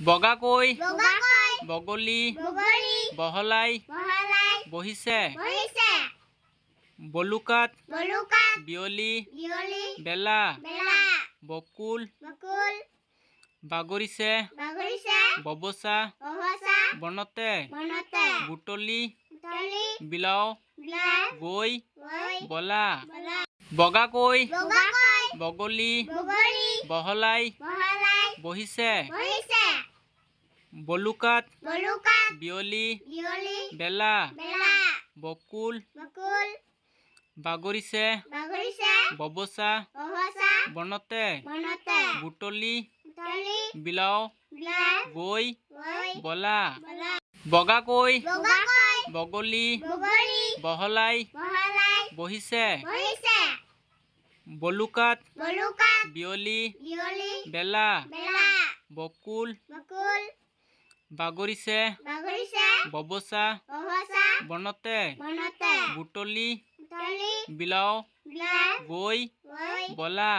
বগাকৈ। বগলী। বহলাই। বহিছে। বলুকাত। বিয়লি। বেলা। বকুল। বাগৰিছে। ববচা। বনতে। বুটলি বিলাও। গৈ। বলা। বগাকৈ। বগলী। বহলাই। বহিছে। বলুকাত বিয়লি বেলা বকুল বাগৰিছে ববচা বনতে বুটলি বিলাও গৈ বলা বগাকৈ বগলী বহলাই বহিছে বলুকাত বিয়লি বেলা বেলা বকুল বকুল বাগৰিছে বাগৰিছে ববচা বনতে বনতে বুটলি বিলাও গৈ বলা